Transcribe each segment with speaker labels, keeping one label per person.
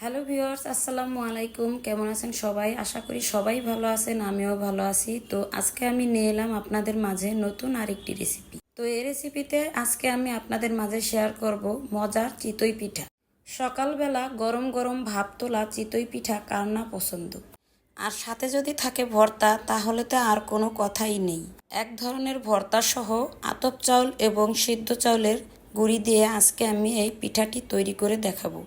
Speaker 1: Hello viewers আসসালামু আলাইকুম কেমন আছেন সবাই? আশা করি সবাই ভালো আছেন, আমিও ভালো আছি। তো আজকে আমি নিয়ে এলাম আপনাদের মাঝে নতুন আরেকটি রেসিপি তো এই রেসিপিতে আজকে আমি আপনাদের মাঝে শেয়ার করব মজার চিতই পিঠা। সকালবেলা গরম গরম ভাপ তোলা চিতই পিঠা কার না পছন্দ? আর সাথে যদি থাকে ভর্তা, তাহলে তো আর কোনো কথাই নেই। এক ধরনের ভর্তা সহ আতপ চাউল এবং সিদ্ধ চাউলের গুঁড়ি দিয়ে আজকে আমি এই পিঠাটি তৈরি করে দেখাবো।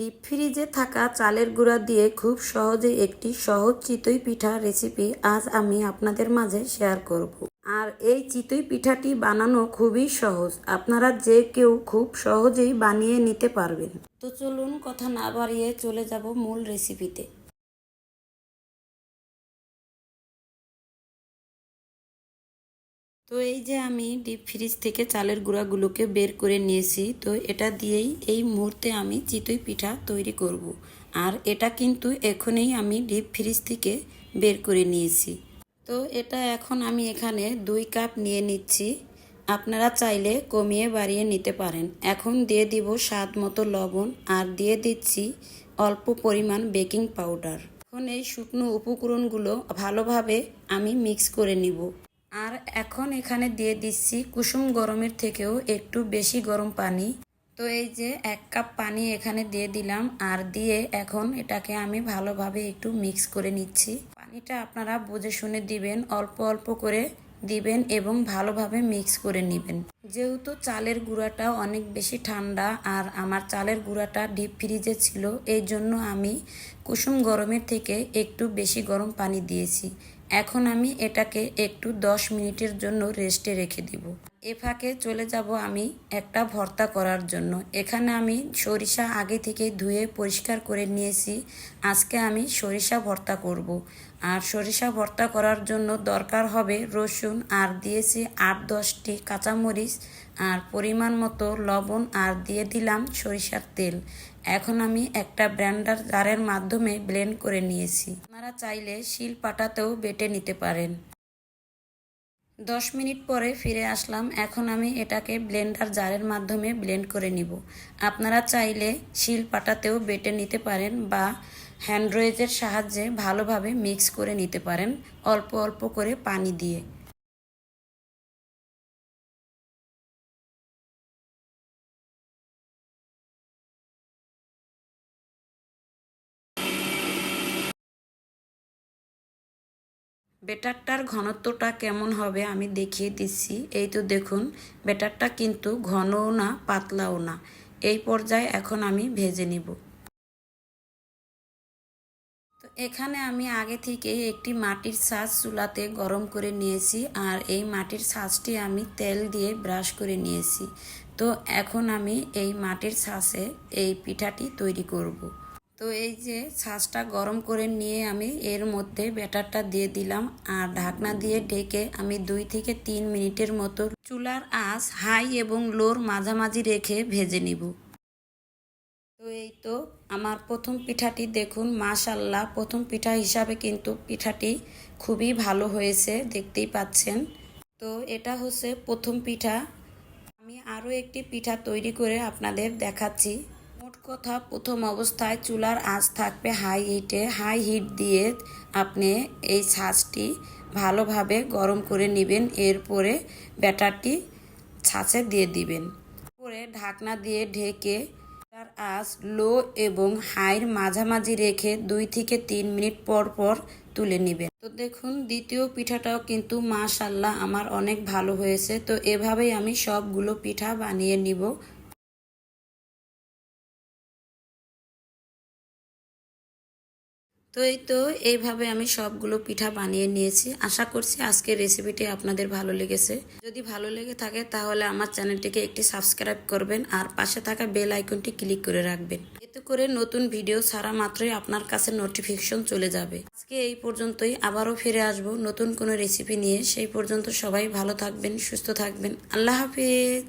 Speaker 1: ডিপ ফ্রিজে থাকা চালের গুঁড়া দিয়ে খুব সহজে একটি সহজ চিতই পিঠা রেসিপি আজ আমি আপনাদের মাঝে শেয়ার করব। আর এই চিতই পিঠাটি বানানো খুবই সহজ। আপনারা যে কেউ খুব সহজেই বানিয়ে নিতে পারবেন। তো চলুন কথা না বাড়িয়ে চলে যাব মূল রেসিপিতে। তো এই যে আমি ডিপ ফ্রিজ থেকে চালের গুঁড়াগুলোকে বের করে নিয়েছি, তো এটা দিয়েই এই মুহূর্তে আমি চিতই পিঠা তৈরি করব। আর এটা কিন্তু এখনই আমি ডিপ ফ্রিজ থেকে বের করে নিয়েছি। তো এটা এখন আমি এখানে দুই কাপ নিয়ে নিচ্ছি। আপনারা চাইলে কমিয়ে বাড়িয়ে নিতে পারেন। এখন দিয়ে দিব স্বাদ মতো লবণ আর দিয়ে দিচ্ছি অল্প পরিমাণ বেকিং পাউডার। এখন এই শুকনো উপকরণগুলো ভালোভাবে আমি মিক্স করে নিব। আর এখন এখানে দিয়ে দিচ্ছি কুসুম গরমের থেকেও একটু বেশি গরম পানি। তো এই যে এক কাপ পানি এখানে দিয়ে দিলাম আর দিয়ে এখন এটাকে আমি ভালোভাবে একটু মিক্স করে নিচ্ছি। পানিটা আপনারা বুঝে শুনে দিবেন, অল্প অল্প করে দিবেন এবং ভালোভাবে মিক্স করে নেবেন। যেহেতু চালের গুঁড়াটা অনেক বেশি ঠান্ডা আর আমার চালের গুঁড়াটা ডিপ ফ্রিজে ছিল, এই জন্য আমি কুসুম গরমের থেকে একটু বেশি গরম পানি দিয়েছি। এখন আমি এটাকে একটু দশ মিনিটের জন্য রেস্টে রেখে দিব। এ ফাঁকে চলে যাব আমি একটা ভর্তা করার জন্য। এখানে আমি সরিষা আগে থেকে ধুয়ে পরিষ্কার করে নিয়েছি। আজকে আমি সরিষা ভর্তা করব। আর সরিষা ভর্তা করার জন্য দরকার হবে রসুন। আর দিয়েছি আট দশটি কাঁচামরিচ। আর পরিমাণ মতো লবণ আর দিয়ে দিলাম সরিষার তেল। এখন আমি একটা ব্র্যান্ডার জারের মাধ্যমে ব্লেন্ড করে নিয়েছি। আপনারা চাইলে শিল পাটাতেও বেটে নিতে পারেন। দশ মিনিট পরে ফিরে আসলাম। এখন আমি এটাকে ব্লেন্ডার জারের মাধ্যমে ব্লেন্ড করে নিব। আপনারা চাইলে শিল পাটাতেও বেটে নিতে পারেন বা হ্যান্ড্রয়েজের সাহায্যে ভালোভাবে মিক্স করে নিতে পারেন অল্প অল্প করে পানি দিয়ে। বেটারটার ঘনত্বটা কেমন হবে আমি দেখিয়ে দিচ্ছি। এই তো দেখুন, বেটারটা কিন্তু ঘনও না, পাতলাও না। এই পর্যায়ে এখন আমি ভেজে নিব। তো এখানে আমি আগে থেকে একটি মাটির ছাঁচ চুলাতে গরম করে নিয়েছি আর এই মাটির ছাঁচটি আমি তেল দিয়ে ব্রাশ করে নিয়েছি। তো এখন আমি এই মাটির ছাঁচে এই পিঠাটি তৈরি করব। তো এই যে ছাঁচটা গরম করে নিয়ে আমি এর মধ্যে ব্যাটারটা দিয়ে দিলাম আর ঢাকনা দিয়ে ঢেকে আমি দুই থেকে তিন মিনিটের মতো চুলার আঁচ হাই এবং লোর মাঝামাঝি রেখে ভেজে নিব। তো এই তো আমার প্রথম পিঠাটি দেখুন মাশাল্লাহ প্রথম পিঠা হিসাবে কিন্তু পিঠাটি খুবই ভালো হয়েছে, দেখতেই পাচ্ছেন। তো এটা হচ্ছে প্রথম পিঠা। আমি আরও একটি পিঠা তৈরি করে আপনাদের দেখাচ্ছি। কথা প্রথম অবস্থায় চুলার আঁচ থাকবে হাই হিটে হাই হিট দিয়ে আপনি এই ছাঁচটি ভালোভাবে গরম করে নেবেন। এরপরে ব্যাটারটি ছাঁচে দিয়ে দিবেন। পরে ঢাকনা দিয়ে ঢেকে তার আঁচ লো এবং হাইর মাঝামাঝি রেখে দুই থেকে তিন মিনিট পর পর তুলে নেবেন। তো দেখুন, দ্বিতীয় পিঠাটাও কিন্তু মাশাল্লাহ আমার অনেক ভালো হয়েছে। তো এভাবেই আমি সবগুলো পিঠা বানিয়ে নিব। তো এই তো এইভাবে আমি সবগুলো পিঠা বানিয়ে নিয়েছি। আশা করছি আজকের রেসিপিটি আপনাদের ভালো লেগেছে। যদি ভালো লেগে থাকে তাহলে আমার চ্যানেলটিকে একটি সাবস্ক্রাইব করবেন আর পাশে থাকা বেল আইকনটি ক্লিক করে রাখবেন। এতে করে নতুন ভিডিও ছাড়া মাত্রই আপনার কাছে নোটিফিকেশন চলে যাবে। আজকে এই পর্যন্তই, আবারও ফিরে আসব নতুন কোনো রেসিপি নিয়ে। সেই পর্যন্ত সবাই ভালো থাকবেন, সুস্থ থাকবেন। আল্লাহ হাফিজ।